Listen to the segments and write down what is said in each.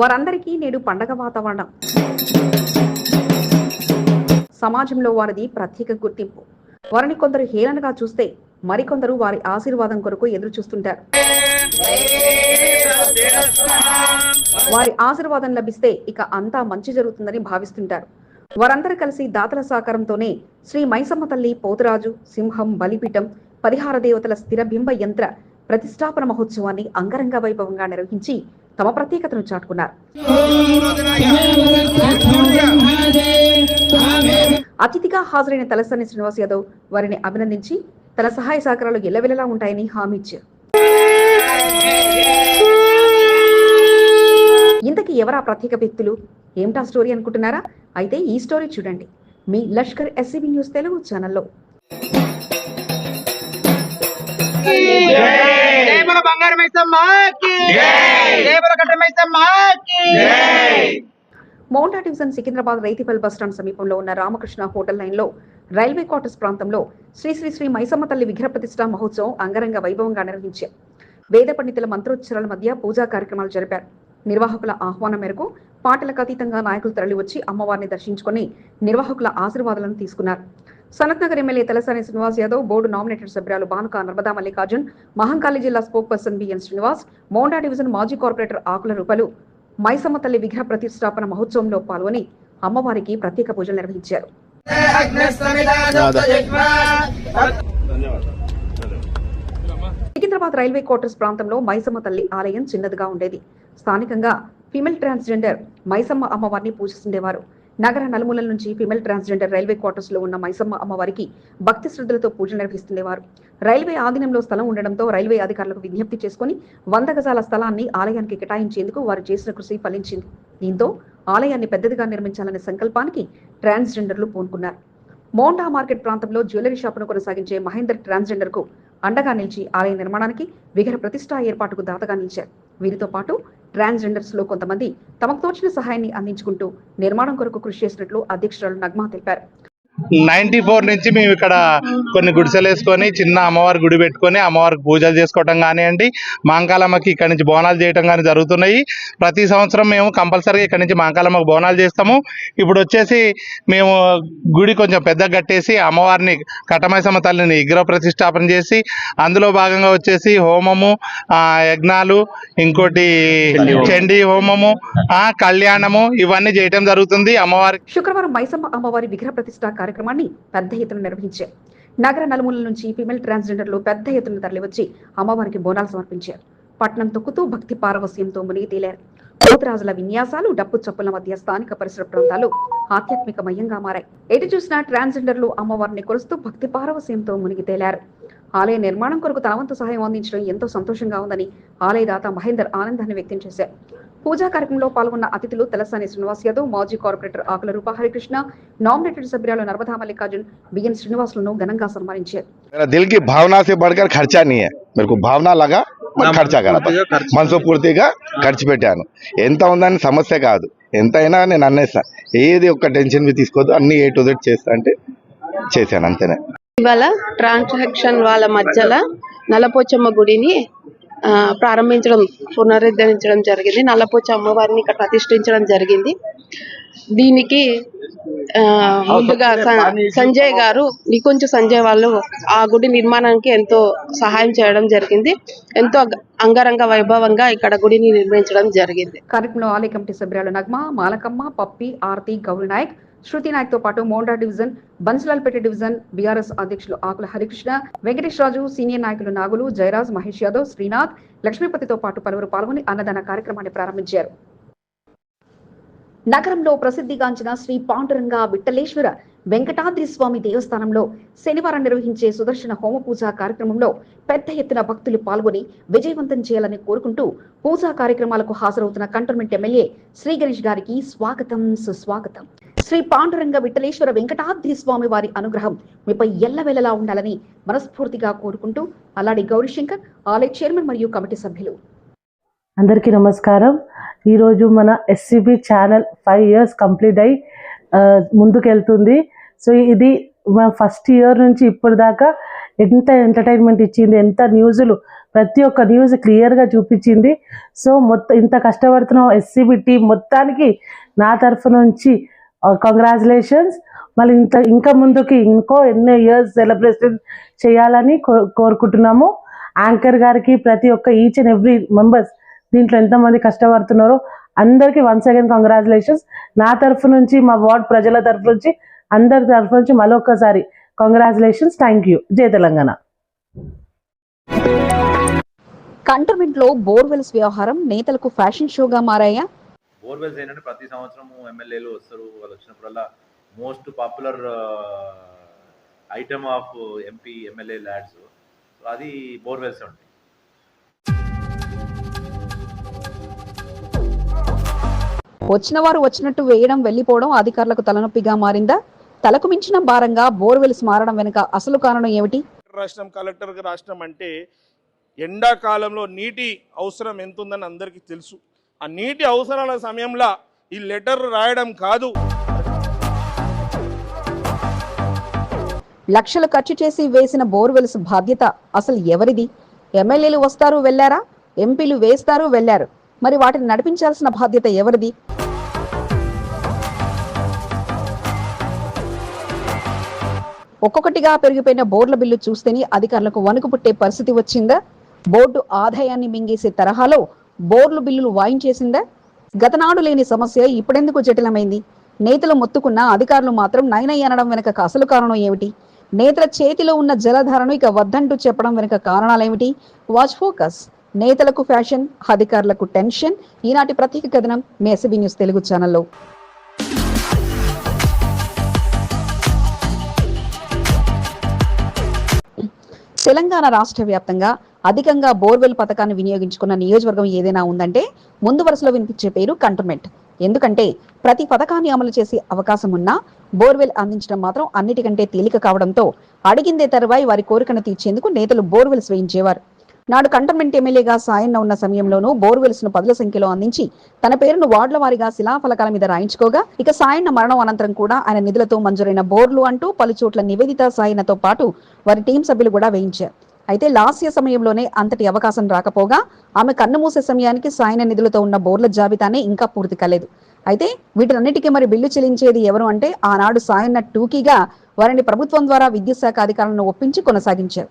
వారందరికీ నేడు పండగ వాతావరణం. సమాజంలో వారిది ప్రత్యేక గుర్తింపు. వారిని కొందరు హేళనగా చూస్తే మరికొందరు వారి ఆశీర్వాదం కొరకు ఎదురు చూస్తుంటారు వారి ఆశీర్వాదం లభిస్తే ఇక అంతా మంచి జరుగుతుందని భావిస్తుంటారు. వారందరూ కలిసి దాతల సహకారంతోనే శ్రీ మైసమ్మ తల్లి పోతురాజు సింహం బలిపీఠం పరిహార దేవతల స్థిర బింబ యంత్ర ప్రతిష్టాపన మహోత్సవాన్ని అంగరంగ వైభవంగా నిర్వహించి తమ ప్రత్యేకతను చాటుకున్నారు. అతిథిగా హాజరైన తలసాని శ్రీనివాస్ యాదవ్ వారిని అభినందించి తన సహాయ సహకారాలు ఎల్లవెల్లలా ఉంటాయని హామీ ఇచ్చారు. ఇంతకీ ఎవరా ప్రత్యేక వ్యక్తులు? ఏమిటా స్టోరీ అనుకుంటున్నారా? అయితే ఈ స్టోరీ చూడండి. మీ లష్కర్ ఎస్సీబీ న్యూస్ తెలుగు ఛానల్లో. బంగారు మైసమ్మకి జయముల కట్ట మైసమ్మకి మౌంటా డివిజన్ సికింద్రాబాద్ రైతిపల్ బస్టాండ్ సమీపంలో ఉన్న రామకృష్ణ హోటల్ లైన్లో రైల్వే క్వార్టర్స్ ప్రాంతంలో శ్రీ శ్రీ శ్రీ మైసమ్మ తల్లి విగ్రహ ప్రతిష్ఠా మహోత్సవం అంగరంగ వైభవంగా నిర్వహించారు. వేద పండితుల మంత్రోచ్చరాల మధ్య పూజా కార్యక్రమాలు జరిపారు. నిర్వాహకుల ఆహ్వానం మేరకు పాటలకు అతీతంగా నాయకులు తరలివచ్చి అమ్మవారిని దర్శించుకొని నిర్వాహకుల ఆశీర్వాదాలను తీసుకున్నారు. Sanath Nagar MLA Talasani Srinivas Yadav board nominated సభ్యురాలు బానుక నర్మదా మల్లికార్జున్ మహంకాళి జిల్లా spokesperson BN Srinivas Monda division మాజీ కార్పొరేటర్ ఆకుల రూపలు. మైసమ్మ తల్లి విగ్రహ ప్రతిష్టాపన మహోత్సవంలో పాల్గొని అమ్మవారికి ప్రత్యేక పూజలు నిర్వహించారు. సికింద్రాబాద్ రైల్వే క్వార్టర్స్ ప్రాంతంలో మైసమ్మ తల్లి ఆలయం చిన్నదిగా ఉండేది. స్థానికంగా ఫిమేల్ ట్రాన్స్జెండర్ మైసమ్మ అమ్మవారిని పూజిస్తుండేవారు. నగర నలుమూలల నుంచి ఫిమేల్ ట్రాన్స్జెండర్ రైల్వే క్వార్టర్స్లో ఉన్న మైసమ్మ అమ్మవారికి భక్తి శ్రద్ధలతో పూజలు నిర్వహిస్తుండేవారు. రైల్వే ఆధీనంలో స్థలం ఉండడంతో రైల్వే అధికారులకు విజ్ఞప్తి చేసుకుని వంద గజాల స్థలాన్ని ఆలయానికి కేటాయించేందుకు వారు చేసిన కృషి ఫలించింది. దీంతో ఆలయాన్ని పెద్దదిగా నిర్మించాలనే సంకల్పానికి ట్రాన్స్జెండర్లు పూనుకున్నారు. మోండా మార్కెట్ ప్రాంతంలో జ్యువెలరీ షాపును కొనసాగించే మహేందర్ ట్రాన్స్జెండర్కు అండగా నిలిచి ఆలయ నిర్మాణానికి విగ్రహ ప్రతిష్టా ఏర్పాటుకు దాతగా నిలిచారు. వీరితో పాటు ట్రాన్స్జెండర్స్లో కొంతమంది తమకు తోచిన సహాయాన్ని అందించుకుంటూ నిర్మాణం కొరకు కృషి చేసినట్లు అధ్యక్షురాలు నగ్మా తెలిపారు. నైన్టీ ఫోర్ నుంచి మేము ఇక్కడ కొన్ని గుడిసెలు వేసుకొని చిన్న అమ్మవారి గుడి పెట్టుకొని అమ్మవారికి పూజలు చేసుకోవటం కానివ్వండి మాంకాలమ్మకి ఇక్కడ నుంచి బోనాలు చేయటం కానీ జరుగుతున్నాయి. ప్రతి సంవత్సరం మేము కంపల్సరీగా ఇక్కడ నుంచి మాంకాలమ్మకి బోనాలు చేస్తాము. ఇప్పుడు వచ్చేసి మేము గుడి కొంచెం పెద్దగా కట్టేసి అమ్మవారిని కట్టమైసమ్మ తల్లిని విగ్రహ ప్రతిష్టాపన చేసి అందులో భాగంగా వచ్చేసి హోమము ఆ, యజ్ఞాలు ఇంకోటి చండీ హోమము ఆ, కళ్యాణము ఇవన్నీ చేయటం జరుగుతుంది. అమ్మవారి శుక్రవారం మైసమ్మ అమ్మవారి విగ్రహ ప్రతిష్ఠా కార్యక్రమాన్ని పెద్ద ఎత్తున నిర్వహించారు. నగర నలుమూల నుంచి ఫిమేల్ ట్రాన్స్జెండర్లు పెద్ద ఎత్తున తరలివచ్చి అమ్మవారికి బోనాలు సమర్పించారు. పట్నం తొక్కుతూ భక్తి పారవస్యంతో మునిగి తేలారు పోతురాజుల విన్యాసాలు డప్పు చప్పుల మధ్య స్థానిక పరిసర ప్రాంతాలు ఆధ్యాత్మికమయంగా మారాయి. ఎటు చూసినా ట్రాన్స్జెండర్లు అమ్మవారిని కొలుస్తూ భక్తి పారవస్యంతో మునిగి తేలారు ఆలయ నిర్మాణం కొరకు తనవంతు సహాయం అందించడం ఎంతో సంతోషంగా ఉందని ఆలయదాత మహేందర్ ఆనందాన్ని వ్యక్తం చేశారు. పూజా కార్యక్రమంలో పాల్గొన్న అతిథులు తలసాని శ్రీనివాస్ యాదవ్ మాజీ కార్పొరేటర్ ఆకుల రూపహరికృష్ణ నామినేటెడ్ సభ్యురాలు నర్మదా మల్లికార్జున్ బిఎన్ శ్రీనివాసులను ఘనంగా సన్మానించారు. దిల్కి భావన ఖర్చా నీ భావన లాగా ఖర్చా కదా ఖర్చు పెట్టాను ఎంత ఉందని సమస్య కాదు ఎంత అయినా నేను అన్నేస్తా ఏది ఒక్క టెన్షన్ తీసుకోవద్దు అన్ని ఏ టు జెడ్ చేస్తా అంటే చేశాను అంతేనే ఇవాళ ట్రాన్సాక్షన్ వాళ్ళ మధ్యలో నలపోచమ్మ గుడిని ప్రారంభించడం పునరుద్ధరించడం జరిగింది. నల్లపోచ అమ్మవారిని ఇక్కడ ప్రతిష్ఠించడం జరిగింది. దీనికి ఆ, ముందుగా సంజయ్ గారు నికుంచు సంజయ్ వాళ్ళు ఆ గుడి నిర్మాణానికి ఎంతో సహాయం చేయడం జరిగింది. ఎంతో అంగరంగ వైభవంగా ఇక్కడ గుడిని నిర్మించడం జరిగింది. కార్యక్రమంలో ఆలయ కమిటీ సభ్యురాలు నగ్మ మాలకమ్మ పప్పి ఆర్తి గౌరీ నాయక్ శృతి నాయక్తో పాటు Monda division Bansilalpet division BRS అధ్యక్షులు ఆకుల హరికృష్ణ వెంకటేష్ రాజు సీనియర్ నాయకులు నాగులు జయరాజ్ మహేష్ యాదవ్ శ్రీనాథ్ లక్ష్మీపతితో పాటు పలువురు పాల్గొని అన్నదాన కార్యక్రమాన్ని ప్రారంభించారు. నగరంలో ప్రసిద్ధిగాంచిన శ్రీ పాండురంగ విఠలేశ్వర వెంకటాద్రి స్వామి దేవస్థానంలో శనివారం నిర్వహించే సుదర్శన హోమ పూజా కార్యక్రమంలో పెద్ద ఎత్తున భక్తులు పాల్గొని విజయవంతం చేయాలని కోరుకుంటూ పూజా కార్యక్రమాలకు హాజరవుతున్న కంటోన్మెంట్ ఎమ్మెల్యే శ్రీ గణేష్ గారికి స్వాగతం సుస్వాగతం. శ్రీ పాండురంగ విఠలేశ్వర వెంకటాద్రి స్వామి వారి అనుగ్రహం మీపై ఎల్లవెల్లలా ఉండాలని మనస్ఫూర్తిగా కోరుకుంటూ అలాడి గౌరీశంకర్ ఆలయ చైర్మన్ మరియు కమిటీ సభ్యులు. అందరికీ నమస్కారం. ఈరోజు మన SCB channel five years complete అయి ముందుకెళ్తుంది. సో ఇది మా ఫస్ట్ ఇయర్ నుంచి ఇప్పుడు దాకా ఎంత ఎంటర్టైన్మెంట్ ఇచ్చింది ఎంత న్యూస్లు ప్రతి ఒక్క న్యూస్ క్లియర్గా చూపించింది. సో మొత్తం ఇంత కష్టపడుతున్నాం ఎస్సీబీ టీం మొత్తానికి నా తరఫు నుంచి కంగ్రాచులేషన్స్ మళ్ళీ ఇంత ఇంకా ముందుకి ఇంకో ఎన్నో ఇయర్స్ సెలబ్రేషన్ చేయాలని కో- కోరుకుంటున్నాము. యాంకర్ గారికి ప్రతి ఒక్క ఈచ్ అండ్ ఎవ్రీ మెంబర్స్ దీంట్లో ఎంతమంది కష్టపడుతున్నారో అందరికీ వన్స్ అగైన్ కంగ్రాచులేషన్స్ నా తరఫు నుంచి మా వార్డ్ ప్రజల తరఫు నుంచి అందరి తరఫు నుంచి మరొకసారి congratulations thank you Jai Telangana. కంటర్మెంట్లో borewells వ్యవహారం నేతలకు ఫ్యాషన్ షోగా మారాయా? బోర్వెల్స్ ఏంటంటే ప్రతి సంవత్సరం ఎమ్మెల్యేలు వస్తారు. వాళ్ళు వచ్చినప్పుడల్లా most popular item of MP MLA LADS so అది బోర్వెల్స్ ఉంటాయి. వచ్చిన వారు వచ్చినట్టు వేయడం వెళ్ళిపోవడం అధికారులకు తలనొప్పిగా మారిందా? తలకు మించిన భారంగా బోర్వెల్స్ మారడం వెనుక అసలు కారణం ఏమిటి? రాష్ట్రం కలెక్టర్కి రాష్ట్రం అంటే ఎండాకాలంలో నీటి అవసరం ఎంత ఉందని అందరికీ తెలుసు. ఆ నీటి అవసరాల సమయంలో ఈ లెటర్ రాయడం కాదు. లక్షలు ఖర్చు చేసి వేసిన బోర్వెల్స్ బాధ్యత అసలు ఎవరిది? ఎమ్మెల్యేలు వస్తారు వెళ్ళారా ఎంపీలు వేస్తారు వెళ్ళారు మరి వాటిని నడిపించాల్సిన బాధ్యత ఎవరిది? ఒక్కొక్కటిగా పెరిగిపోయిన బోర్ల బిల్లు చూస్తేనే అధికారులకు వణుకు పుట్టే పరిస్థితి వచ్చిందా? బోర్డు ఆదాయాన్ని మింగేసే తరహాలో బోర్లు బిల్లులు వాయించేసిందా? గతనాడు లేని సమస్య ఇప్పుడెందుకు జటిలమైంది? నేతలు మొత్తుకున్న అధికారులు మాత్రం నైనయ్య అనడం వెనుక అసలు కారణం ఏమిటి? నేతల చేతిలో ఉన్న జలధారను ఇక వద్దంటూ చెప్పడం వెనుక కారణాలేమిటి? వాచ్ ఫోకస్ నేతలకు ఫ్యాషన్ అధికారులకు టెన్షన్. ఈనాటి ప్రత్యేక కథనం మీ ఎస్బీ న్యూస్ తెలుగు ఛానల్లో. తెలంగాణ రాష్ట్ర వ్యాప్తంగా అధికంగా బోర్వెల్ పథకాన్ని వినియోగించుకున్న నియోజకవర్గం ఏదైనా ఉందంటే ముందు వరుసలో వినిపించే పేరు కంటోన్మెంట్. ఎందుకంటే ప్రతి పథకాన్ని అమలు చేసే అవకాశం ఉన్నా బోర్వెల్ అందించడం మాత్రం అన్నిటికంటే తేలిక కావడంతో అడిగిందే తరువాయి వారి కోరికను తీర్చేందుకు నేతలు బోర్వెల్స్ వేయించేవారు. నాడు కంటోన్మెంట్ ఎమ్మెల్యేగా సాయన్న ఉన్న సమయంలోనూ బోర్వెల్స్ను పదుల సంఖ్యలో అందించి తన పేరును వార్డుల వారీగా శిలాఫలకాల మీద రాయించుకోగా ఇక సాయన్న మరణం అనంతరం కూడా ఆయన నిధులతో మంజూరైన బోర్లు అంటూ పలుచోట్ల నివేదిత సాయన్నతో పాటు వారి టీం సభ్యులు కూడా వేయించారు. అయితే లాస్య సమయంలోనే అంతటి అవకాశం రాకపోగా ఆమె కన్ను మూసే సమయానికి సాయన నిధులతో ఉన్న బోర్ల జాబితానే ఇంకా పూర్తి కాలేదు. అయితే వీటన్నిటికీ మరి బిల్లు చెల్లించేది ఎవరు అంటే ఆనాడు సాయన్న టూకీగా వారిని ప్రభుత్వం ద్వారా విద్యుత్ శాఖ అధికారులను ఒప్పించి కొనసాగించారు.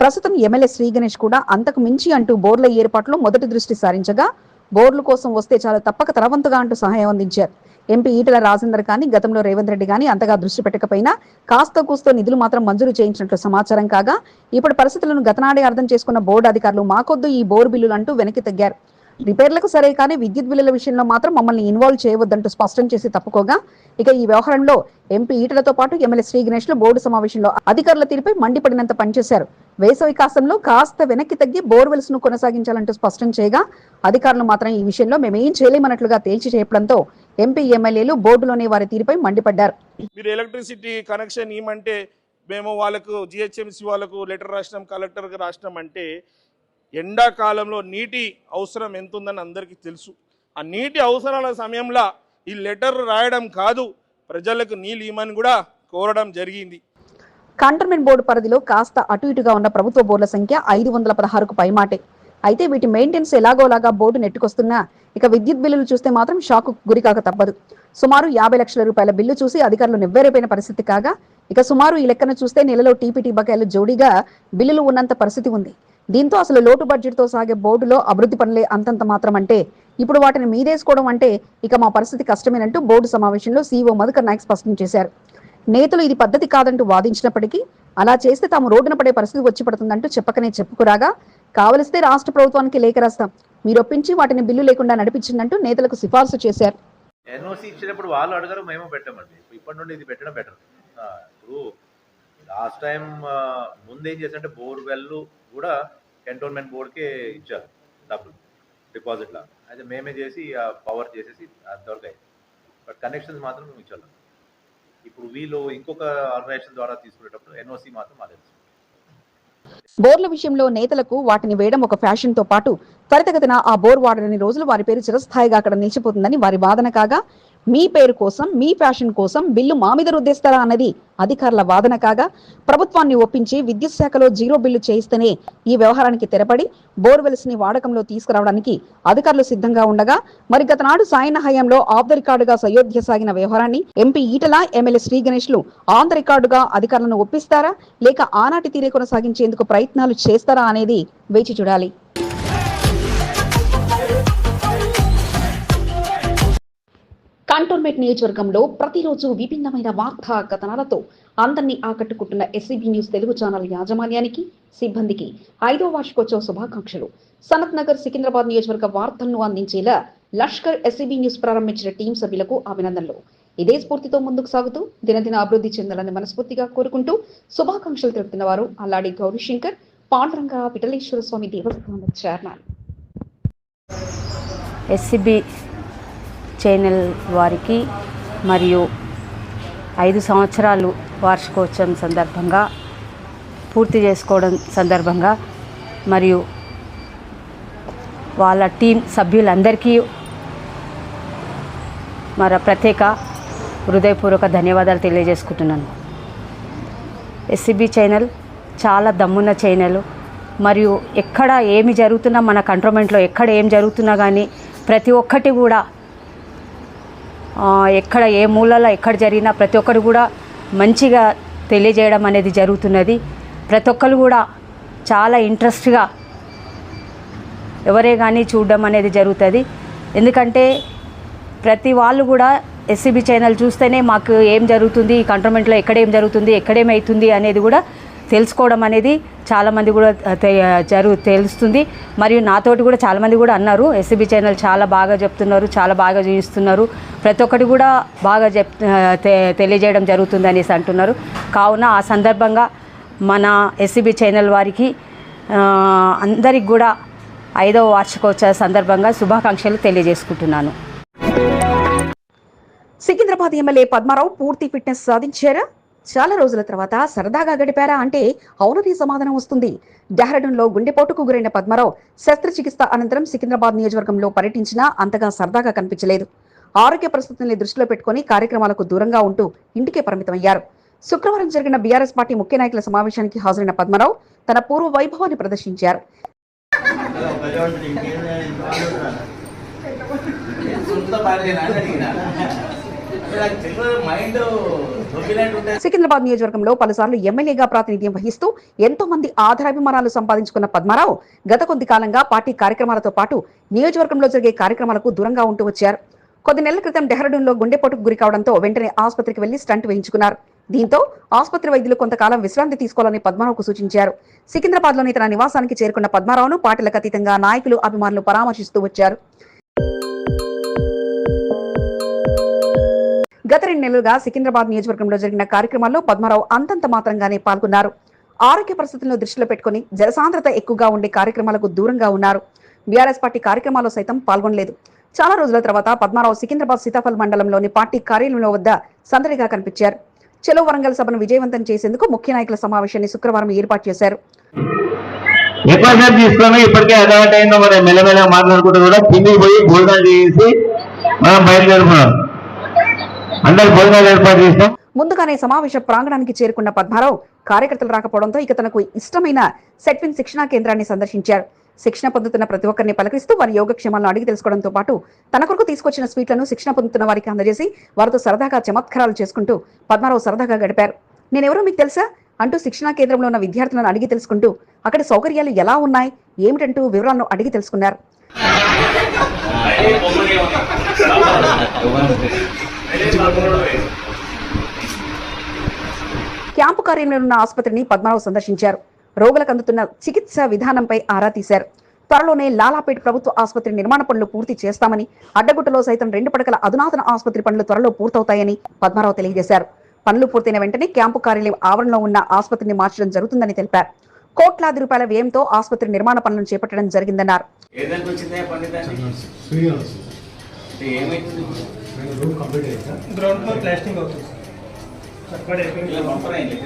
ప్రస్తుతం ఎమ్మెల్యే శ్రీ గణేష్ కూడా అంతకు మించి అంటూ బోర్ల ఏర్పాట్లో మొదటి దృష్టి సారించగా బోర్లు కోసం వస్తే చాలా తప్పక తలవంతుగా అంటూ సహాయం అందించారు. ఎంపీ ఈటల రాజేందర్ కానీ గతంలో రేవంత్ రెడ్డి కానీ అంతగా దృష్టి పెట్టకపోయినా కాస్త కూస్తో నిధులు మాత్రం మంజూరు చేయించినట్లు సమాచారం కాగా ఇప్పుడు పరిస్థితులను గతనాడే అర్థం చేసుకున్న బోర్డు అధికారులు మాకొద్దు ఈ బోర్ బిల్లులు అంటూ వెనక్కి తగ్గారు. రిపేర్లకు సరే కానీ విద్యుత్ బిల్లుల విషయంలో మాత్రం మమ్మల్ని ఇన్వాల్వ్ చేయవద్దంటూ స్పష్టం చేసి తప్పుకోగా ఇక ఈ వ్యవహారంలో ఎంపీ ఈటలతో పాటు ఎమ్మెల్యే శ్రీ గణేష్లు బోర్డు సమావేశంలో అధికారుల తీరుపై మండిపడినంత పనిచేశారు. వేసవి కాసంలో కాస్త వెనక్కి తగ్గి బోర్వెల్స్ను కొనసాగించాలంటూ స్పష్టం చేయగా అధికారులు మాత్రం ఈ విషయంలో మేమేం చేయలేమన్నట్లుగా తేల్చి చెప్పడంతో ఎంపీ ఎమ్మెల్యేలు బోర్డులోని వారి తీరుపై మండిపడ్డారు. మీరు ఎలక్ట్రిసిటీ కనెక్షన్ ఇవ్వమంటే మేము వాళ్ళకు జిహెచ్ఎంసి వాళ్ళకు లెటర్ రాసినాం కలెక్టర్కి రాసినాం అంటే ఎండాకాలంలో నీటి అవసరం ఎంత ఉందని అందరికీ తెలుసు. ఆ నీటి అవసరాల సమయంలో ఈ లెటర్ రాయడం కాదు ప్రజలకు నీళ్ళు ఇవ్వమని కూడా కోరడం జరిగింది. కంటోన్మెంట్ బోర్డు పరిధిలో కాస్త అటు ఇటుగా ఉన్న ప్రభుత్వ బోర్ల సంఖ్య ఐదు వందల పదహారుకు పైమాటే. అయితే వీటి మెయింటెనెన్స్ ఎలాగోలాగా బోర్డు నెట్టుకొస్తున్నా ఇక విద్యుత్ బిల్లులు చూస్తే మాత్రం షాక్ గురికాక తప్పదు. సుమారు యాభై లక్షల రూపాయల బిల్లు చూసి అధికారులు నివ్వెరపోయిన పరిస్థితి కాగా ఇక సుమారు ఈ లెక్కన చూస్తే నెలలో టీపీటీ బకాయిలు జోడీగా బిల్లులు ఉన్నంత పరిస్థితి ఉంది. దీంతో అసలు లోటు బడ్జెట్తో సాగే బోర్డులో అభివృద్ధి పనులే అంతంత మాత్రం అంటే ఇప్పుడు వాటిని మీదేసుకోవడం అంటే ఇక మా పరిస్థితి కష్టమేనంటూ బోర్డు సమావేశంలో సీఈఓ మధుకర్ నాయక్ స్పష్టం చేశారు. నేతలు ఇది పద్ధతి కాదంటూ వాదించినప్పటికీ అలా చేస్తే తాము రోడ్డున పడే పరిస్థితి వచ్చి పడుతుందంటూ చెప్పకనే చెప్పుకురాగా కావలిస్తే రాష్ట్ర ప్రభుత్వానికి లేఖ రాస్తాం. మీరు ఒప్పించి వాటిని బిల్లు లేకుండా నడిపించిందంటూ నేతలకు సిఫార్సు చేశారు. ఎన్ఓసి ఇచ్చినప్పుడు వాళ్ళు అడగరు మేము పెట్టామండి. ఇప్పటి నుండి ఇది పెట్టడం బెటర్ ఇప్పుడు లాస్ట్ టైం ముందు ఏం చేశారంటే బోర్వెల్ కూడా కంటోన్మెంట్ బోర్డ్కే ఇచ్చారు డబ్బులు డిపాజిట్లా అయితే మేమే చేసి పవర్ చేసేసి అంతవరకు అయింది. బట్ కనెక్షన్స్ మాత్రం మేము ఇచ్చాము ఇప్పుడు వీళ్ళు ఇంకొక ఆర్గనైజేషన్ ద్వారా తీసుకునేటప్పుడు ఎన్ఓసి మాత్రం మాదే బోర్ల విషయంలో నేతలకు వాటిని వేయడం ఒక ఫ్యాషన్తో పాటు త్వరితగతిన ఆ బోర్ వాడని రోజులు వారి పేరు చిరస్థాయిగా అక్కడ నిలిచిపోతుందని వారి వాదన కాగా మీ పేరు కోసం మీ ఫ్యాషన్ కోసం బిల్లు మా మీద రుద్దేస్తారా అన్నది అధికారుల వాదన కాగా ప్రభుత్వాన్ని ఒప్పించి విద్యుత్ శాఖలో జీరో బిల్లు చేయిస్తేనే ఈ వ్యవహారానికి తెరపడి బోర్వెల్స్ని వాడకంలో తీసుకురావడానికి అధికారులు సిద్ధంగా ఉండగా మరి గతనాడు సాయన హయాంలో ఆఫ్ ద రికార్డుగా సయోధ్య సాగిన వ్యవహారాన్ని ఎంపీ ఈటల ఎమ్మెల్యే శ్రీ గణేష్లు ఆన్ ద రికార్డుగా అధికారులను ఒప్పిస్తారా లేక ఆనాటి తీరే కొనసాగించేందుకు ప్రయత్నాలు చేస్తారా అనేది వేచి చూడాలి. కంటోన్మెంట్ నియోజకవర్గంలో ప్రతిరోజు విభిన్నమైన వార్తా కథనాలతో అందరినీ ఆకట్టుకుంటున్న ఎస్సీబీ న్యూస్ తెలుగు ఛానల్ యాజమాన్యానికి సిబ్బందికి ఐదో వార్షికోత్సవ శుభాకాంక్షలు. సనత్ నగర్ సికింద్రాబాద్ నియోజకవర్గ వార్తలను అందించేలా లష్కర్ ఎస్సీబీ న్యూస్ ప్రారంభించిన టీం సభ్యులకు అభినందనలు. ఇదే స్ఫూర్తితో ముందుకు సాగుతూ దినదిన అభివృద్ధి చెందాలని మనస్ఫూర్తిగా కోరుకుంటూ శుభాకాంక్షలు తెలుపుతున్న వారు అల్లాడి గౌరీశంకర్ పాండురంగ విఠలేశ్వర స్వామి దేవస్థానం చైర్మన్. ఎస్సీబీ ఛానల్ వారికి మరియు ఐదు సంవత్సరాలు వార్షికోత్సవం సందర్భంగా పూర్తి చేసుకోవడం సందర్భంగా మరియు వాళ్ళ టీం సభ్యులందరికీ మరి ప్రత్యేక హృదయపూర్వక ధన్యవాదాలు తెలియజేసుకుంటున్నాను. ఎస్సిబి ఛానల్ చాలా దమ్మున్న ఛానల్ మరియు ఎక్కడ ఏమి జరుగుతున్నా మన కంట్రోల్మెంట్లో ఎక్కడ ఏం జరుగుతున్నా కానీ ప్రతి ఒక్కటి కూడా ఎక్కడ ఏ మూలలో ఎక్కడ జరిగినా ప్రతి ఒక్కరు కూడా మంచిగా తెలియజేయడం అనేది జరుగుతున్నది. ప్రతి ఒక్కరు కూడా చాలా ఇంట్రెస్ట్గా ఎవరే కానీ చూడడం అనేది జరుగుతుంది. ఎందుకంటే ప్రతి వాళ్ళు కూడా ఎస్సీబీ ఛానల్ చూస్తేనే మాకు ఏం జరుగుతుంది ఈ కంట్రోల్మెంట్లో ఎక్కడ ఏం జరుగుతుంది ఎక్కడేమవుతుంది అనేది కూడా తెలుసుకోవడం అనేది చాలామంది కూడా జరు తెలుస్తుంది. మరియు నాతోటి కూడా చాలామంది కూడా అన్నారు. ఎస్సీబీ ఛానల్ చాలా బాగా చెప్తున్నారు చాలా బాగా చూపిస్తున్నారు ప్రతి ఒక్కటి కూడా బాగా చెప్ తె- తెలియజేయడం జరుగుతుంది అనేసి అంటున్నారు. కావున ఆ సందర్భంగా మన ఎస్సీబీ ఛానల్ వారికి అందరికి కూడా ఐదవ వార్షికోత్సవ సందర్భంగా శుభాకాంక్షలు తెలియజేసుకుంటున్నాను. సికింద్రాబాద్ ఎమ్మెల్యే పద్మారావు పూర్తి ఫిట్నెస్ సాధించారా. చాలా రోజుల తర్వాత సరదాగా గడిపారా అంటే అవునని సమాధానం వస్తుంది. డెహ్రాడూన్లో గుండెపోటుకు గురైన పద్మారావు శస్త్రచికిత్స అనంతరం సికింద్రాబాద్ నియోజకవర్గంలో పర్యటించినా అంతగా సరదాగా కనిపించలేదు. ఆరోగ్య పరిస్థితుల్ని దృష్టిలో పెట్టుకుని కార్యక్రమాలకు దూరంగా ఉంటూ ఇంటికే పరిమితమయ్యారు. శుక్రవారం జరిగిన బీఆర్ఎస్ పార్టీ ముఖ్య నాయకుల సమావేశానికి హాజరైన పద్మారావు తన పూర్వ వైభవాన్ని ప్రదర్శించారు. సికింద్రాబాద్ నియోజకవర్గంలో పలుసార్లు ఎమ్మెల్యేగా ప్రాతినిధ్యం వహిస్తూ ఎంతో మంది ఆధారాభిమానాలు సంపాదించుకున్న పద్మారావు గత కొద్ది కాలంగా పార్టీ కార్యక్రమాలతో పాటు నియోజకవర్గంలో జరిగే కార్యక్రమాలకు దూరంగా ఉంటూ వచ్చారు. కొద్ది నెలల క్రితం డెహ్రాడూన్లో గుండెపోటుకు గురి కావడంతో వెంటనే ఆసుపత్రికి వెళ్ళి స్టంట్ వేయించుకున్నారు. దీంతో ఆసుపత్రి వైద్యులు కొంతకాలం విశ్రాంతి తీసుకోవాలని పద్మారావుకు సూచించారు. సికింద్రాబాద్లోని తన నివాసానికి చేరుకున్న పద్మారావును పార్టీలకు అతీతంగా నాయకులు అభిమానులు పరామర్శిస్తూ వచ్చారు. గత రెండు నెలలుగా సికింద్రాబాద్ నియోజకవర్గంలో జరిగిన కార్యక్రమాల్లో పద్మారావు అంతంత మాత్రంగానే పాల్గొన్నారు. ఆరోగ్య పరిస్థితులను దృష్టిలో పెట్టుకుని జనసాంద్రత ఎక్కువగా ఉండే కార్యక్రమాలకు దూరంగా ఉన్నారు. బీఆర్ఎస్ పార్టీ కార్యక్రమాల్లో సైతం పాల్గొనలేదు. చాలా రోజుల తర్వాత పద్మారావు సికింద్రాబాద్ సీతాఫల్ మండలంలోని పార్టీ కార్యాలయంలో వద్ద సందడిగా కనిపించారు. చెలో వరంగల్ సభను విజయవంతం చేసేందుకు ముఖ్య నాయకుల సమావేశాన్ని శుక్రవారం ఏర్పాటు చేశారు. ఎక్కువసేపు తీసుకొని ఇప్పటికే అలవాటు అయిందో మరి మెల్లమెల్లగా మాట్లాడుకుంటూ కూడా కిందికి పోయి భోజనాలు చేసి మనం బయలుదేరుకున్నాం అందరు భోజనాలు ఏర్పాటు చేస్తాం. ముందుగానే సమావేశ ప్రాంగణానికి చేరుకున్న పద్మారావు కార్యకర్తలు రాకపోవడంతో ఇక తనకు ఇష్టమైన సెట్విన్ శిక్షణా కేంద్రాన్ని సందర్శించారు. శిక్షణ పొందుతున్న ప్రతి ఒక్కరిని పలకరిస్తూ వారి యోగక్షేమాలను అడిగి తెలుసుకోవడంతో పాటు తన కొరకు తీసుకొచ్చిన స్వీట్లను శిక్షణ పొందుతున్న వారికి అందజేసి వారితో సరదాగా చమత్కారాలు చేసుకుంటూ పద్మారావు సరదాగా గడిపారు. నేనెవరో మీకు తెలుసా? అంటూ శిక్షణా కేంద్రంలో ఉన్న విద్యార్థులను అడిగి తెలుసుకుంటూ అక్కడ సౌకర్యాలు ఎలా ఉన్నాయి? ఏమిటంటూ వివరాలను అడిగి తెలుసుకున్నారు. క్యాంపు కార్యంలో ఉన్న ఆసుపత్రిని పద్మారావు సందర్శించారు. రోగులకు అందుతున్న చికిత్స విధానంపై ఆరా తీశారు. త్వరలోనే లాలాపేట్ ప్రభుత్వ ఆసుపత్రి నిర్మాణ పనులు పూర్తి చేస్తామని అడ్డగుట్టలో సైతం రెండు పడకల అధునాతన ఆసుపత్రి పనులు త్వరలో పూర్తవుతాయని పద్మారావు తెలియజేశారు. పనులు పూర్తయిన వెంటనే క్యాంపు కార్యాలయం ఆవరణలో ఉన్న ఆసుపత్రిని మార్చడం జరుగుతుందని తెలిపారు. కోట్లాది రూపాయల వ్యయంతో ఆసుపత్రి నిర్మాణ పనులను చేపట్టడం జరిగిందన్నారు. వచ్చిందే పండితాన్ని అంటే ఏమైతుంది గ్రౌండ్ ఫ్లోర్ ప్లాస్టింగ్ అవుతుంది అయింది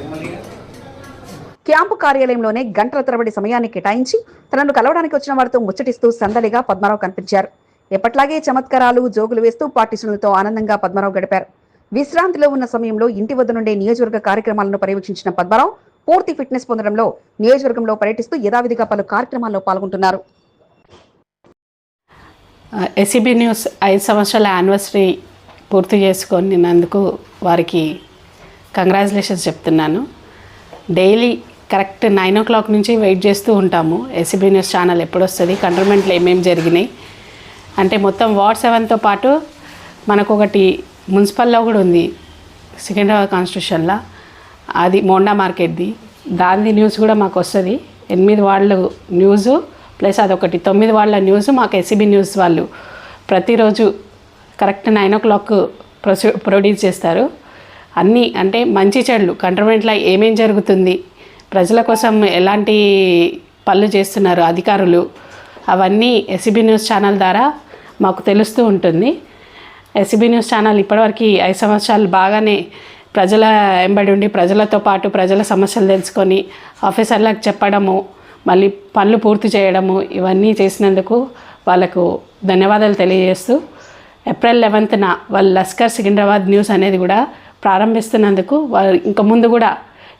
క్యాంపు కార్యాలయంలోనే గంటల తరబడి సమయాన్ని కేటాయించి తనను కలవడానికి వచ్చిన వారితో ముచ్చటిస్తూ సందడిగా పద్మారావు కనిపించారు. ఎప్పట్లాగే చమత్కారాలు జోగులు వేస్తూ పార్టీ శ్రేణులతో ఆనందంగా పద్మారావు గడిపారు. విశ్రాంతిలో ఉన్న సమయంలో ఇంటి వద్ద నుండే నియోజకవర్గ కార్యక్రమాలను పర్యవేక్షించిన పద్మారావు పూర్తి ఫిట్నెస్ పొందడంలో నియోజకవర్గంలో పర్యటిస్తూ యథావిధిగా పలు కార్యక్రమాల్లో పాల్గొంటున్నారు. ఎసిబి న్యూస్ ఐదు సంవత్సరాల యానివర్సరీ పూర్తి చేసుకున్నందుకు వారికి కంగ్రాచులేషన్స్ చెప్తున్నాను. Daily correct nine o'clock నుంచి వెయిట్ చేస్తూ ఉంటాము. ఎస్సీబీ న్యూస్ ఛానల్ ఎప్పుడు వస్తుంది కంటోన్మెంట్లో ఏమేమి జరిగినాయి. అంటే మొత్తం వార్డ్ సెవెన్తో పాటు మనకు ఒకటి మున్సిపల్లో కూడా ఉంది సికింద్రాబాద్ కాన్స్టిట్యూషన్లో. అది మోండా మార్కెట్ది. దాని న్యూస్ కూడా మాకు వస్తుంది ఎనిమిది వాళ్ళ న్యూస్ ప్లస్ అదొకటి తొమ్మిది వాళ్ళ న్యూస్ మాకు ఎస్సీబీ న్యూస్ వాళ్ళు ప్రతిరోజు కరెక్ట్ నైన్ ఓ క్లాక్ ప్రొసీ ప్రొడ్యూస్ చేస్తారు. అన్నీ అంటే మంచి చెడులు కంటర్మెంట్లో ఏమేం జరుగుతుంది ప్రజల కోసం ఎలాంటి పనులు చేస్తున్నారు అధికారులు అవన్నీ ఎస్సీబీ న్యూస్ ఛానల్ ద్వారా మాకు తెలుస్తూ ఉంటుంది. ఎస్సీబీ న్యూస్ ఛానల్ ఇప్పటివరకు ఐదు సంవత్సరాలు బాగానే ప్రజల ఎంబడి ఉండి ప్రజలతో పాటు ప్రజల సమస్యలు తెలుసుకొని ఆఫీసర్లకు చెప్పడము మళ్ళీ పనులు పూర్తి చేయడము ఇవన్నీ చేసినందుకు వాళ్ళకు ధన్యవాదాలు తెలియజేస్తూ ఏప్రిల్ లెవెన్త్న వాళ్ళ లస్కర్ సికింద్రాబాద్ న్యూస్ అనేది కూడా ప్రారంభిస్తున్నందుకు వాళ్ళు ఇంకా ముందు కూడా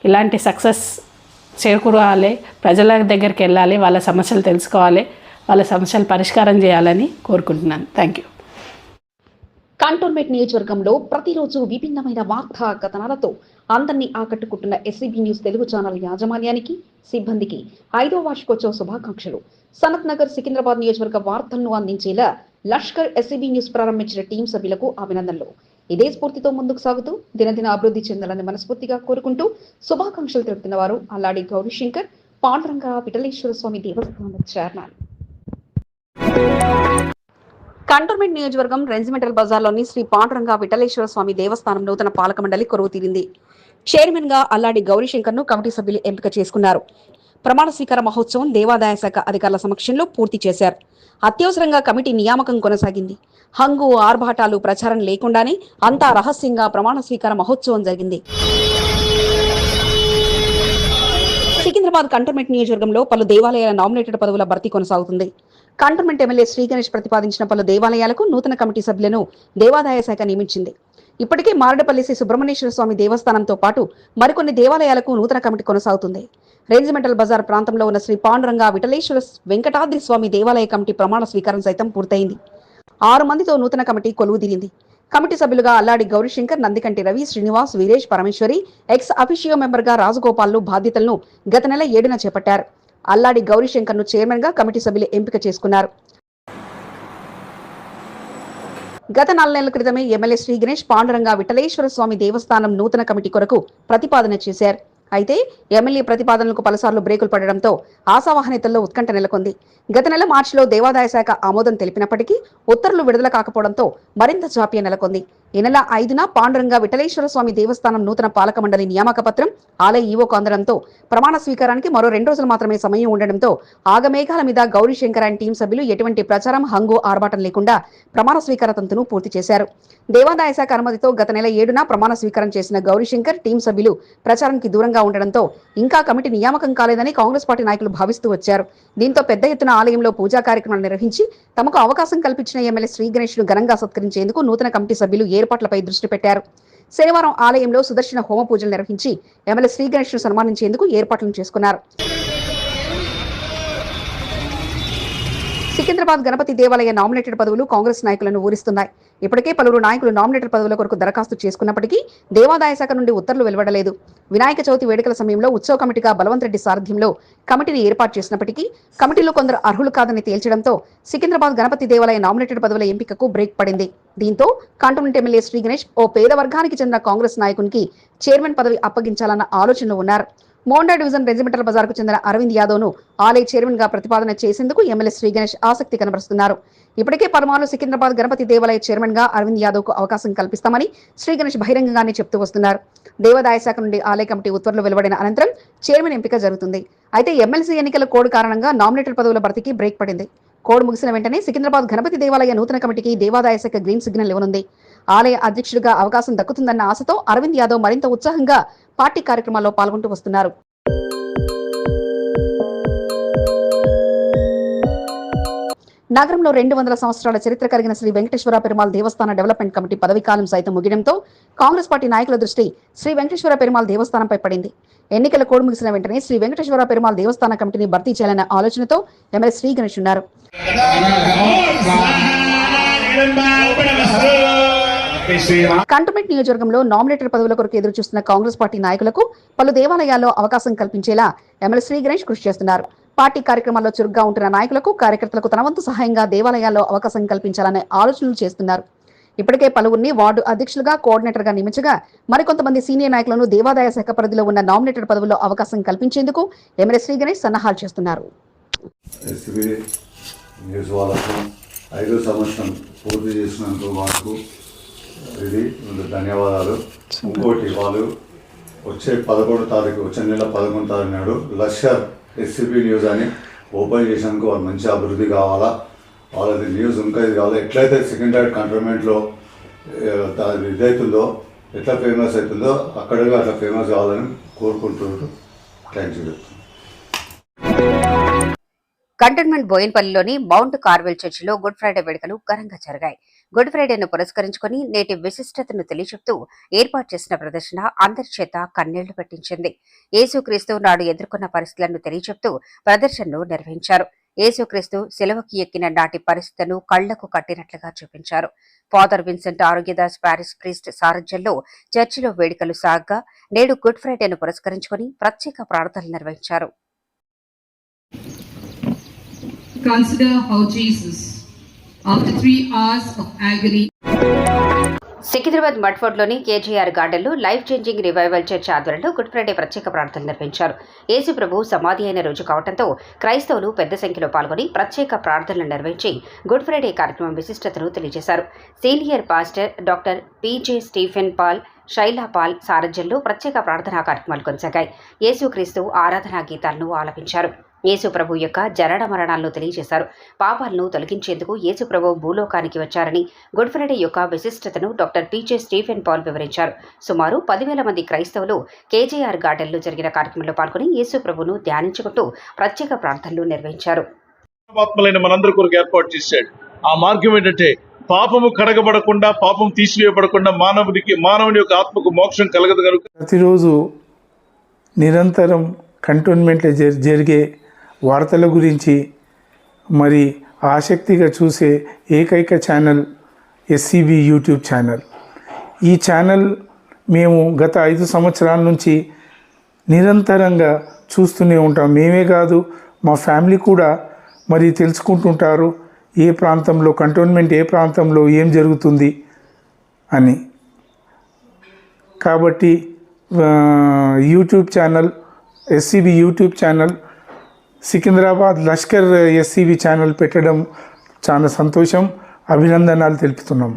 ఇలాంటి సక్సెస్ చేకూరాలి ప్రజల దగ్గరికి వెళ్ళాలి వాళ్ళ సమస్యలు తెలుసుకోవాలి వాళ్ళ సమస్యలు పరిష్కారం చేయాలని కోరుకుంటున్నాను. థ్యాంక్ యూ కంటోన్మెంట్ నియోజకవర్గంలో ప్రతిరోజు విభిన్నమైన వార్తా కథనాలతో అందరినీ ఆకట్టుకుంటున్న ఎస్సీబీ న్యూస్ తెలుగు ఛానల్ యాజమాన్యానికి సిబ్బందికి ఐదో వార్షికోత్సవ శుభాకాంక్షలు. సనత్ నగర్ సికింద్రాబాద్ నియోజకవర్గ వార్తలను అందించేలా లష్కర్ ఎస్సీబీ న్యూస్ ప్రారంభించిన టీం సభ్యులకు అభినందనలు. ఇదే స్ఫూర్తితో ముందుకు సాగుతూ దినదిన అభివృద్ధి చెందాలని మనస్ఫూర్తిగా కోరుకుంటూ శుభాకాంక్షలు తెలుపుతున్న వారు అల్లాడి గౌరీశంకర్ పాండురంగ విఠలేశ్వర స్వామి దేవస్థానం చైర్మన్. కంటోన్మెంట్ నియోజకవర్గం రెంజిమెంటల్ బజార్లోని శ్రీ పాండురంగ విఠలేశ్వర స్వామి దేవస్థానం నూతన పాలక మండలి కొరువు తీరింది. చైర్మన్గా అల్లాడి గౌరీశంకర్ను కమిటీ సభ్యులు ఎంపిక చేసుకున్నారు. ప్రమాణ స్వీకార మహోత్సవం దేవాదాయ శాఖ అధికారుల సమక్షంలో పూర్తి చేశారు. అత్యవసరంగా కమిటీ నియామకం కొనసాగింది. హంగు ఆర్భాటాలు ప్రచారం లేకుండానే అంతా రహస్యంగా ప్రమాణ స్వీకార మహోత్సవం జరిగింది. సికింద్రాబాద్ కంటోన్మెంట్ నియోజకవర్గంలో పలు దేవాలయాల నామినేటెడ్ పదవుల భర్తీ కొనసాగుతుంది. కంటోన్మెంట్ ఎమ్మెల్యే శ్రీ గణేష్ ప్రతిపాదించిన పలు దేవాలయాలకు నూతన కమిటీ సభ్యులను దేవాదాయ శాఖ నియమించింది. ఇప్పటికే మారడపల్లి శ్రీ సుబ్రహ్మణ్యేశ్వర స్వామి దేవస్థానంతో పాటు మరికొన్ని దేవాలయాలకు నూతన కమిటీ కొనసాగుతుంది. రేంజ్మెంటల్ బజార్ ప్రాంతంలో ఉన్న శ్రీ పాండురంగ విఠలేశ్వర వెంకటాద్రి స్వామి దేవాలయ కమిటీ ప్రమాణ స్వీకారం సైతం పూర్తయింది. ఆరు మందితో నూతన కమిటీ కొలువు తీరింది. కమిటీ సభ్యులుగా అల్లాడి గౌరీశంకర్ నందికంటి రవి శ్రీనివాస్ వీరేష్ పరమేశ్వరి ఎక్స్ అఫిషియో మెంబర్గా రాజగోపాల్లు బాధ్యతలను గత నెల ఏడున చేపట్టారు. అల్లాడి గౌరీశంకర్ను చైర్మన్గా కమిటీ సభ్యులు ఎంపిక చేసుకున్నారు. గత నాలుగు నెలల క్రితమే ఎమ్మెల్యే శ్రీ గణేష్ పాండురంగ విఠలేశ్వర స్వామి దేవస్థానం నూతన కమిటీ కొరకు ప్రతిపాదన చేశారు. అయితే ఎమ్మెల్యే ప్రతిపాదనలకు పలుసార్లు బ్రేకులు పడడంతో ఆశావాహనేతల్లో ఉత్కంఠ నెలకొంది. గత నెల మార్చిలో దేవాదాయ శాఖ ఆమోదం తెలిపినప్పటికీ ఉత్తర్వులు విడుదల కాకపోవడంతో మరింత జాప్యం నెలకొంది. ఈ నెల ఐదున పాండురంగ విఠలేశ్వర స్వామి దేవస్థానం నూతన పాలక మండలి నియామక పత్రం ఆలయ ఈవోకు అందడంతో ప్రమాణ స్వీకారానికి మరో రెండు రోజులు మాత్రమే సమయం ఉండడంతో ఆగమేఘాల మీద గౌరీ శంకర్ అండ్ టీం సభ్యులు ఎటువంటి ప్రచారం హంగు ఆర్భాటం లేకుండా ప్రమాణ స్వీకార తంతును పూర్తి చేశారు. దేవాదాయ శాఖ అనుమతితో గత నెల ఏడున ప్రమాణ స్వీకారం చేసిన గౌరీశంకర్ టీం సభ్యులు ప్రచారానికి దూరంగా ఉండడంతో ఇంకా కమిటీ నియామకం కాలేదని కాంగ్రెస్ పార్టీ నాయకులు భావిస్తూ వచ్చారు. దీంతో పెద్ద ఎత్తున ఆలయంలో పూజా కార్యక్రమాలు నిర్వహించి తమకు అవకాశం కల్పించిన ఎమ్మెల్యే శ్రీ గణేష్ను ఘనంగా సత్కరించేందుకు నూతన కమిటీ సభ్యులు ఏర్పాట్లపై దృష్టి పెట్టారు. శనివారం ఆలయంలో సుదర్శన హోమ పూజలు నిర్వహించి ఎమ్మెల్యే శ్రీ గణేష్ సన్మానించేందుకు ఏర్పాట్లను చేసుకున్నారు. సికింద్రాబాద్ గణపతి దేవాలయ నామినేటెడ్ పదవులు కాంగ్రెస్ నాయకులను ఊరిస్తున్నాయి. ఇప్పటికే పలువురు నాయకులు నామినేటెడ్ పదవుల కొరకు దరఖాస్తు చేసుకున్నప్పటికీ దేవాదాయ శాఖ నుండి ఉత్తర్వులు వెలువడలేదు. వినాయక చవితి వేడుకల సమయంలో ఉత్సవ కమిటీగా బలవంత్ రెడ్డి సారథ్యంలో కమిటీని ఏర్పాటు చేసినప్పటికీ కమిటీలో కొందరు అర్హులు కాదని తేల్చడంతో సికింద్రాబాద్ గణపతి దేవాలయ నామినేటెడ్ పదవుల ఎంపికకు బ్రేక్ పడింది. దీంతో కంటోన్మెంట్ ఎమ్మెల్యే శ్రీ గణేష్ ఓ పేద వర్గానికి చెందిన కాంగ్రెస్ నాయకునికి చైర్మన్ పదవి అప్పగించాలన్న ఆలోచనలో ఉన్నారు. మోండా డివిజన్ రెజిమెంటల్ బజార్కు చెందిన అరవింద్ యాదవ్ను ఆలయ చైర్మన్గా ప్రతిపాదన చేసేందుకు ఎమ్మెల్యే శ్రీ గణేష్ ఆసక్తి కనబరుస్తున్నారు. ఇప్పటికే పలుమార్లు సికింద్రాబాద్ గణపతి దేవాలయ చైర్మన్గా అరవింద్ యాదవ్కు అవకాశం కల్పిస్తామని శ్రీ గణేష్ బహిరంగంగానే చెప్తూ వస్తున్నారు. దేవాదాయ శాఖ నుండి ఆలయ కమిటీ ఉత్తర్వులు వెలువడిన అనంతరం చైర్మన్ ఎంపిక జరుగుతుంది. అయితే ఎమ్మెల్సీ ఎన్నికల కోడ్ కారణంగా నామినేటెడ్ పదవుల భర్తీకి బ్రేక్ పడింది. కోడ్ ముగిసిన వెంటనే సికింద్రాబాద్ గణపతి దేవాలయ నూతన కమిటీకి దేవాదాయ శాఖ గ్రీన్ సిగ్నల్ ఇవ్వనుంది. ఆలయ అధ్యక్షుడిగా అవకాశం దక్కుతుందన్న ఆశతో అరవింద్ యాదవ్ మరింత ఉత్సాహంగా పార్టీ కార్యక్రమాల్లో పాల్గొంటూ వస్తున్నారు నగరంలో రెండు వందల సంవత్సరాల చరిత్ర కలిగిన శ్రీ వెంకటేశ్వర పెరుమాల్ దేవస్థాన డెవలప్మెంట్ కమిటీ పదవీకాలం సైతం ముగియడంతో కాంగ్రెస్ పార్టీ నాయకుల దృష్టి శ్రీ వెంకటేశ్వర పెరుమాల్ దేవస్థానంపై పడింది ఎన్నికల కోడ్ ముగిసిన వెంటనే శ్రీ వెంకటేశ్వర పెరుమాల్ దేవస్థాన కమిటీని భర్తీ చేయాలన్న ఆలోచనతో ఎమ్మెల్యే శ్రీ గణేష్ ఉన్నారు కంటోన్మెంట్ నియోజకవర్గంలో నామినేటెడ్ పదవుల కొరకు ఎదురు చూస్తున్న కాంగ్రెస్ పార్టీ నాయకులకు పలు దేవాలయాల్లో అవకాశం కల్పించేలా ఎమ్మెల్యే శ్రీ గణేష్ కృషి చేస్తున్నారు. పార్టీ కార్యక్రమాల్లో చురుగ్గా ఉంటున్న నాయకులకు కార్యకర్తలకు తన వంతు సహాయంగా దేవాలయాల్లో అవకాశం కల్పించాలనే ఆలోచనలు చేస్తున్నారు. ఇప్పటికే పలువురిని వార్డు అధ్యక్షులుగా కోఆర్డినేటర్గా నియమించగా మరికొంతమంది సీనియర్ నాయకులను దేవాదాయ శాఖ పరిధిలో ఉన్న నామినేటెడ్ పదవుల్లో అవకాశం కల్పించేందుకు ఎమ్మెల్యే శ్రీ గణేష్ సన్నాహాలు చేస్తున్నారు. ఐదో సంవత్సరం పూర్తి చేసినందుకు మాకు ఇది ధన్యవాదాలు. ఇంకోటి వాళ్ళు వచ్చే పదకొండు తారీఖు వచ్చే నెల పదకొండు తారీఖు నాడు లష్కర్ ఎస్సీబీ న్యూస్ అని ఓపెన్ చేసినందుకు వాళ్ళు మంచి అభివృద్ధి కావాలా? వాళ్ళది న్యూస్ ఇంకా ఇది కావాలి? ఎట్లయితే సెకండరీ కంటోన్మెంట్లో అది ఇదవుతుందో ఎట్లా ఫేమస్ అవుతుందో అక్కడగా అట్లా ఫేమస్ కావాలని కోరుకుంటున్నారు థ్యాంక్ యూ కంటోన్మెంట్ బోయిన్పల్లిలోని మౌంట్ కార్వెల్ చర్చిలో గుడ్ ఫ్రైడే వేడుకలు ఘనంగా జరిగాయి. గుడ్ ఫ్రైడేను పురస్కరించుకుని నేటి విశిష్టతను తెలియచెప్తూ ఏర్పాటు చేసిన ప్రదర్శన అందరి చేత కన్నీళ్ళు పెట్టించింది. యేసుక్రీస్తు నాడు ఎదుర్కొన్న పరిస్థితులను తెలియచెప్తూ ప్రదర్శనను నిర్వహించారు. యేసుక్రీస్తు సెలవుకి ఎక్కిన నాటి పరిస్థితులను కళ్ళకు కట్టినట్లుగా చూపించారు. Father Vincent Arogyadas parish priest సారథ్యంలో చర్చిలో వేడుకలు సాగ్గా నేడు గుడ్ ఫ్రైడేను పురస్కరించుకుని ప్రత్యేక ప్రార్థనలు నిర్వహించారు. Consider how Jesus, after three hours of agony, Secunderabad మట్ఫోర్డ్లోని KGR గార్డెన్లో లైఫ్ చేంజింగ్ రివైవల్ చర్చ్ ఆధ్వర్యంలో గుడ్ ఫ్రైడే ప్రత్యేక ప్రార్థనలు నిర్వహించారు. యేసు ప్రభు సమాధి అయిన రోజు కావడంతో క్రైస్తవులు పెద్ద సంఖ్యలో పాల్గొని ప్రత్యేక ప్రార్థనలు నిర్వహించి గుడ్ ఫ్రైడే కార్యక్రమం విశిష్టతను తెలియజేశారు. Senior pastor doctor PJ Stephen Paul Shaila Paul సారథ్యంలో ప్రత్యేక ప్రార్థనా కార్యక్రమాలు కొనసాగాయి. యేసుక్రీస్తు ఆరాధనా గీతాలను ఆలపించారు. యేసు ప్రభు యొక్క జరణ మరణాలను తెలియజేశారు. పాపాలను తొలగించేందుకు యేసు ప్రభు భూలోకానికి వచ్చారని గుడ్ ఫ్రైడే యొక్క విశిష్టతను డాక్టర్ పీజే స్టీఫెన్ పాల్ వివరించారు. సుమారు పదివేల మంది క్రైస్తవులు కేజీఆర్ గార్డెన్లో జరిగిన కార్యక్రమంలో పాల్గొని యేసు ప్రభును ధ్యానించుకుంటూ ప్రత్యేక ప్రార్థనలు నిర్వహించారు. ఆత్మలైన మనందరి కొరకు ఏర్పాటు చేశాడు. ఆ మార్గం ఏంటంటే పాపము కడగబడకుండా పాపం తీసివేయబడకుండా మానవుడికి మానవుని యొక్క ఆత్మకు మోక్షం కలగదు కనుక ప్రతిరోజు నిరంతరం కంటోన్మెంట్లో జరి జరిగే వార్తల గురించి మరి ఆసక్తిగా చూసే ఏకైక ఛానల్ ఎస్సీబీ యూట్యూబ్ ఛానల్. ఈ ఛానల్ మేము గత ఐదు సంవత్సరాల నుంచి నిరంతరంగా చూస్తూనే ఉంటాం. మేమే కాదు మా ఫ్యామిలీ కూడా మరి తెలుసుకుంటుంటారు ఏ ప్రాంతంలో కంటోన్మెంట్ ఏ ప్రాంతంలో ఏం జరుగుతుంది అని. కాబట్టి YouTube channel SCB YouTube channel Secunderabad Lashkar SCV channel పెట్టడం చాలా సంతోషం. అభినందనాలు తెలుపుతున్నాం.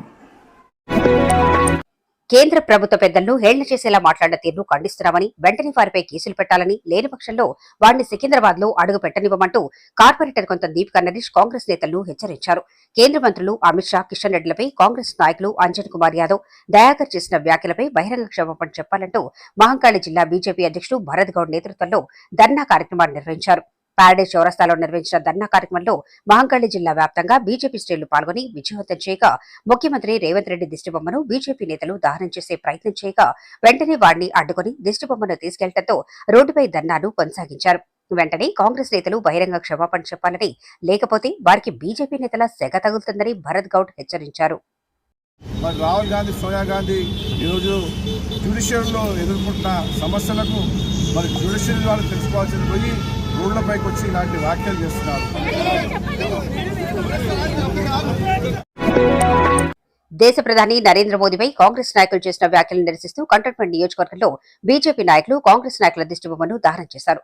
కేంద్ర ప్రభుత్వ పెద్దలను హేళన చేసేలా మాట్లాడిన తీరును ఖండిస్తున్నామని వెంటనే వారిపై కేసులు పెట్టాలని లేని పక్షంలో వారిని సికింద్రాబాద్లో అడుగు పెట్టనివ్వమంటూ కార్పొరేటర్ కొంత దీపికా నరేష్ కాంగ్రెస్ నేతలను హెచ్చరించారు. కేంద్ర మంత్రులు అమిత్ షా కిషన్ రెడ్డిలపై కాంగ్రెస్ నాయకులు అంజన్ కుమార్ యాదవ్ దయాకర్ చేసిన వ్యాఖ్యలపై బహిరంగ క్షమాపణ చెప్పాలంటూ మహంకాళి జిల్లా బీజేపీ అధ్యక్షుడు భరత్ గౌడ్ నేతృత్వంలో ధర్నా కార్యక్రమాన్ని నిర్వహించారు. పారడే చౌరస్తాలో నిర్వహించిన ధర్నా కార్యక్రమంలో మహంకాళి జిల్లా వ్యాప్తంగా బీజేపీ శ్రేణులు పాల్గొని విజయవంతం చేయగా ముఖ్యమంత్రి రేవంత్ రెడ్డి దిష్టిబొమ్మను బీజేపీ నేతలు దహనం చేసే ప్రయత్నం చేయగా వెంటనే వారిని అడ్డుకుని దిష్టిబొమ్మను తీసుకెళ్ళడంతో రోడ్డుపై ధర్నాను కొనసాగించారు. వెంటనే కాంగ్రెస్ నేతలు బహిరంగ క్షమాపణ చెప్పాలని లేకపోతే వారికి బీజేపీ నేతల సెగ తగులుతుందని భరత్ గౌడ్ హెచ్చరించారు. మరి రాహుల్ గాంధీ సోనియా గాంధీ ఈరోజు జ్యుడిషియల్లో ఎదుర్కొంటున్న సమస్యలకు మరి జ్యుడిషియల్ వాళ్ళు తెలుసుకోవాల్సింది పోయి రోడ్లపైకి వచ్చి ఇలాంటి వ్యాఖ్యలు చేస్తున్నారు. దేశ ప్రధాని నరేంద్ర మోదీపై కాంగ్రెస్ నాయకులు చేసిన వ్యాఖ్యలను నిరసిస్తూ కంటోన్మెంట్ నియోజకవర్గంలో బీజేపీ నాయకులు కాంగ్రెస్ నాయకుల దిష్టిబొమ్మను దహనం చేశారు.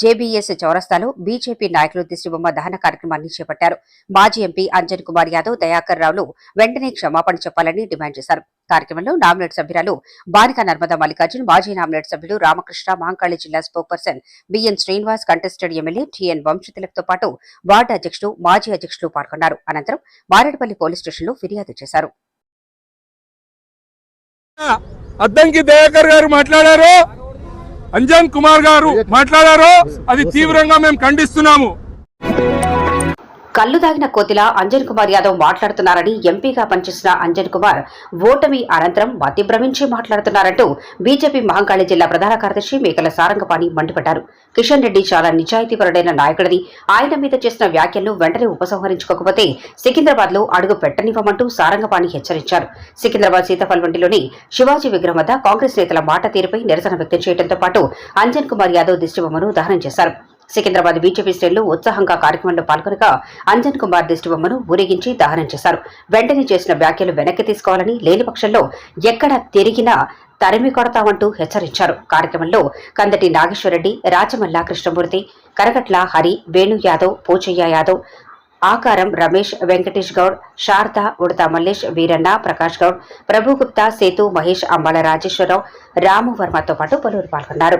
జేబీఎస్ చౌరస్తాలో బీజేపీ నాయకులు దిష్టిబొమ్మ దహన కార్యక్రమాన్ని చేపట్టారు. మాజీ ఎంపీ అంజన్ కుమార్ యాదవ్ దయాకర్ రావులు వెంటనే క్షమాపణ చెప్పాలని డిమాండ్ చేశారు. కార్యక్రమంలో నామినేట్ సభ్యురాలు బానిక నర్మదా మల్లికార్జున్ మాజీ నామినేట్ సభ్యులు రామకృష్ణ మహంకాళి జిల్లా spokesperson BN Srinivas contested MLA TN వంశతిలక్తో పాటు వార్డు అధ్యక్షుడు మాజీ అధ్యక్షులు పాల్గొన్నారు. అనంతరం మారేడుపల్లి పోలీస్ స్టేషన్లో ఫిర్యాదు చేశారు. అద్దంకి దయాకర్ గారు మాట్లాడారు? అంజన్ కుమార్ గారు మాట్లాడారు? అది తీవ్రంగా మేము ఖండిస్తున్నాము. కళ్ళు దాగిన కోతిలా అంజన్ కుమార్ యాదవ్ మాట్లాడుతున్నారని ఎంపీగా పనిచేసిన అంజన్ కుమార్ ఓటమి అనంతరం మతిభ్రమించి మాట్లాడుతున్నారంటూ బీజేపీ మహంకాళి జిల్లా ప్రధాన కార్యదర్శి మేకల సారంగపాణి మండిపడ్డారు. కిషన్ రెడ్డి చాలా నిజాయితీపరుడైన నాయకుడిని ఆయన మీద చేసిన వ్యాఖ్యలను వెంటనే ఉపసంహరించుకోకపోతే సికింద్రాబాద్లో అడుగు పెట్టనివ్వమంటూ సారంగపాణి హెచ్చరించారు. సికింద్రాబాద్ సీతాఫల్వంటిలోని శివాజీ విగ్రహం వద్ద కాంగ్రెస్ నేతల మాట తీరుపై నిరసన వ్యక్తం చేయడంతో పాటు అంజన్ కుమార్ యాదవ్ దిష్టిబొమ్మను దహనం చేశారు. సికింద్రాబాద్ బీజేపీ శ్రేణులు ఉత్సాహంగా కార్యక్రమంలో పాల్గొనగా అంజన్ కుమార్ దిష్టిబొమ్మను ఊరేగించి దహనం చేశారు. వెంటనే చేసిన వ్యాఖ్యలు వెనక్కి తీసుకోవాలని లేని పక్షంలో ఎక్కడ తిరిగినా తరిమి కొడతామంటూ హెచ్చరించారు. కార్యక్రమంలో కందటి నాగేశ్వరరెడ్డి రాచమల్ల కృష్ణమూర్తి కరగట్ల హరి వేణు యాదవ్ పోచయ్య యాదవ్ ఆకారం రమేష్ వెంకటేష్ గౌడ్ శారద ఉడత మల్లేష్ వీరన్న ప్రకాష్ గౌడ్ ప్రభుగుప్తా సేతు మహేష్ అంబాల రాజేశ్వరరావు రాము వర్మతో పాటు పలువురు పాల్గొన్నారు.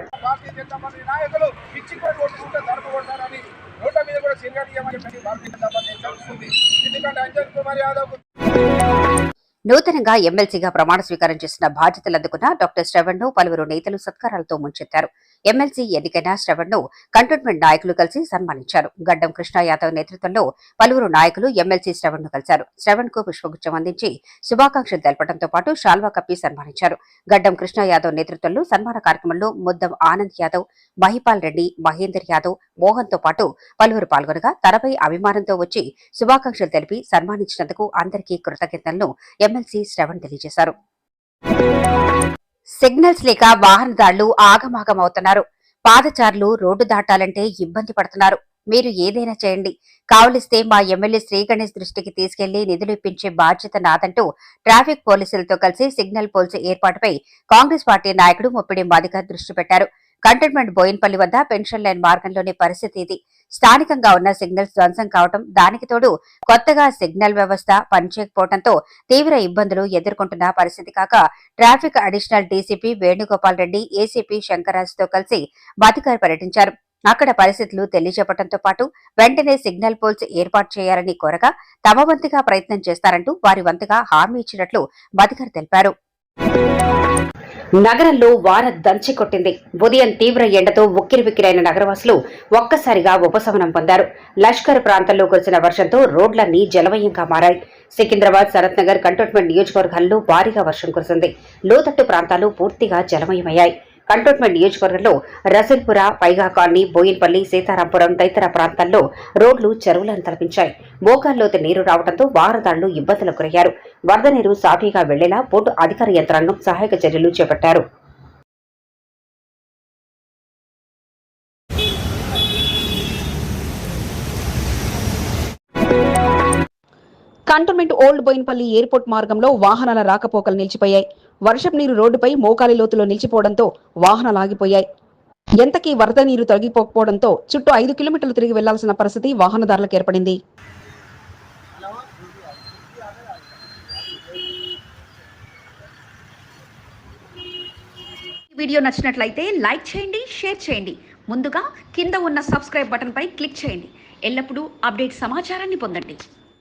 నూతనంగా ఎమ్మెల్సీగా ప్రమాణ స్వీకారం చేసిన బాధ్యతలు అందుకున్న డాక్టర్ శ్రవణ్ను పలువురు నేతలు సత్కారాలతో ముంచెత్తారు. ఎమ్మెల్సీ ఎన్నికైన శ్రవణ్ను కంటోన్మెంట్ నాయకులు కలిసి సన్మానించారు. గడ్డం కృష్ణ యాదవ్ నేతృత్వంలో పలువురు నాయకులు ఎమ్మెల్సీ శ్రవణ్ కలిశారు. శ్రవణ్కు పుష్పగుచ్చం అందించి శుభాకాంక్షలు తెలపడంతో పాటు శాల్వా కప్పి సన్మానించారు. గడ్డం కృష్ణ యాదవ్ నేతృత్వంలో సన్మాన కార్యక్రమంలో ముద్దం ఆనంద్ యాదవ్ మహిపాల్ రెడ్డి మహేందర్ యాదవ్ మోహన్తో పాటు పలువురు పాల్గొనగా తనపై అభిమానంతో వచ్చి శుభాకాంక్షలు తెలిపి సన్మానించినందుకు అందరికీ కృతజ్ఞతలను ఎమ్మెల్సీ శ్రవణ్ తెలియజేశారు. సిగ్నల్స్ లేక వాహనదారులు ఆగమాగమవుతున్నారు. పాదచారులు రోడ్డు దాటాలంటే ఇబ్బంది పడుతున్నారు. మీరు ఏదైనా చేయండి. కావలిస్తే మా ఎమ్మెల్యే శ్రీ గణేష్ దృష్టికి తీసుకెళ్ళి నిధులు ఇప్పించే బాధ్యత నాదంటూ ట్రాఫిక్ పోలీసులతో కలిసి సిగ్నల్ పోల్స్ ఏర్పాటుపై కాంగ్రెస్ పార్టీ నాయకుడు ముప్పిడి మాదిగ దృష్టి పెట్టారు. కంటోన్మెంట్ బోయిన్పల్లి వద్ద పెన్షన్ లైన్ మార్గంలోని పరిస్థితి ఇది. స్థానికంగా ఉన్న సిగ్నల్స్ ధ్వంసం కావటం దానికి తోడు కొత్తగా సిగ్నల్ వ్యవస్థ పనిచేయకపోవడంతో తీవ్ర ఇబ్బందులు ఎదుర్కొంటున్న పరిస్థితి కాక traffic additional DCP Venugopal Reddy ACP శంకరాజ్తో కలిసి బాధికారు పర్యటించారు. అక్కడ పరిస్థితులు తెలియజెప్పడంతో పాటు వెంటనే సిగ్నల్ పోల్స్ ఏర్పాటు చేయాలని కోరగా తమ వంతుగా ప్రయత్నం చేస్తారంటూ వారి వంతుగా హామీ ఇచ్చినట్లు మధికారి తెలిపారు. నగరంలో వాన దంచి కొట్టింది. ఉదయం తీవ్ర ఎండతో ఉక్కిరిబిక్కిరైన నగరవాసులు ఒక్కసారిగా ఉపశమనం పొందారు. లష్కర్ ప్రాంతంలో కురిసిన వర్షంతో రోడ్లన్నీ జలమయంగా మారాయి. సికింద్రాబాద్ శరత్ నగర్ కంటోన్మెంట్ నియోజకవర్గాల్లో భారీగా వర్షం కురిసింది. లోతట్టు ప్రాంతాలు పూర్తిగా జలమయమయ్యాయి. కంటోన్మెంట్ నియోజకవర్గంలో రసల్పుర పైగా కాలనీ బోయిన్పల్లి సీతారాంపురం తదితర ప్రాంతాల్లో రోడ్లు చెరువులను తలపించాయి. మోకాల్లోతు నీరు రావడంతో వారదారులు ఇబ్బందులకు గురయ్యారు. వరద నీరు సాఫీగా వెళ్ళేలా పోర్టు అధికార యంత్రాంగం సహాయక చర్యలు చేపట్టారు. కంటోన్మెంట్ ఓల్డ్ బోయిన్పల్లి ఎయిర్పోర్ట్ మార్గంలో వాహనాల రాకపోకలు నిలిచిపోయాయి. వర్షపు నీరు రోడ్డుపై మోకాలి లోతులో నిలిచిపోవడంతో వాహనాలు ఆగిపోయాయి. ఎంతకీ వరద నీరు తొలగిపోకపోవడంతో చుట్టూ ఐదు కిలోమీటర్లు తిరిగి వెళ్ళాల్సిన పరిస్థితి వాహనదారులకు ఏర్పడింది. ఈ వీడియో నచ్చినట్లయితే లైక్ చేయండి షేర్ చేయండి. ముందుగా కింద ఉన్న సబ్స్క్రైబ్ బటన్పై క్లిక్ చేయండి. ఎల్లప్పుడూ అప్డేట్ సమాచారాన్ని పొందండి.